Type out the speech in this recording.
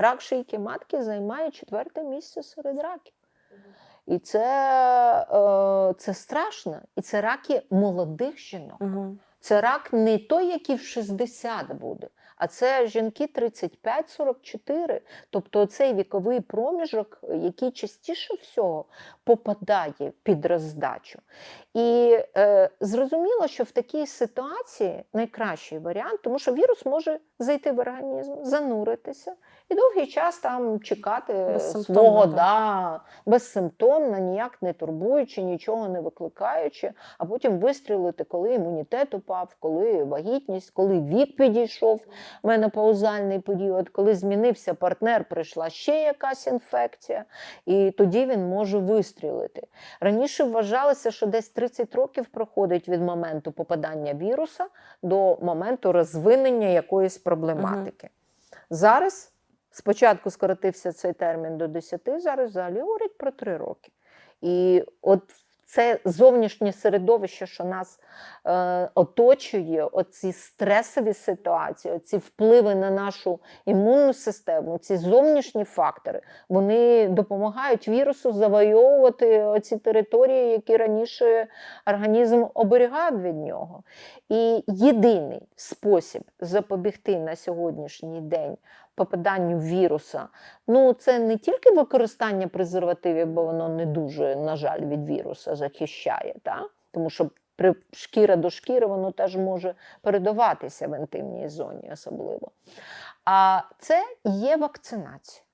Рак шийки матки займає четверте місце серед раків. І це, е, це страшно. І це раки молодих жінок. Угу. Це рак не той, який в 60 буде, а це жінки 35-44. Тобто цей віковий проміжок, який частіше всього попадає під роздачу. І е, зрозуміло, що в такій ситуації найкращий варіант, тому що вірус може зайти в організм, зануритися і довгий час там чекати свого да, безсимптомно, ніяк не турбуючи, нічого не викликаючи, а потім вистрілити, коли імунітет упав, коли вагітність, коли вік підійшов менопаузальний період, коли змінився партнер, прийшла ще якась інфекція, і тоді він може вистрілити. Раніше вважалося, що десь 30 років проходить від моменту попадання віруса до моменту розвинення якоїсь проблематики. Зараз спочатку скоротився цей термін до 10, зараз взагалі говорять про 3 роки. І от це зовнішнє середовище, що нас е, оточує, оці стресові ситуації, оці впливи на нашу імунну систему, ці зовнішні фактори, вони допомагають вірусу завойовувати ці території, які раніше організм оберігав від нього. І єдиний спосіб запобігти на сьогоднішній день попаданню віруса, ну це не тільки використання презервативів, бо воно не дуже, на жаль, від віруса захищає, та? тому що при шкіра до шкіри воно теж може передаватися в інтимній зоні, особливо. А це є вакцинація.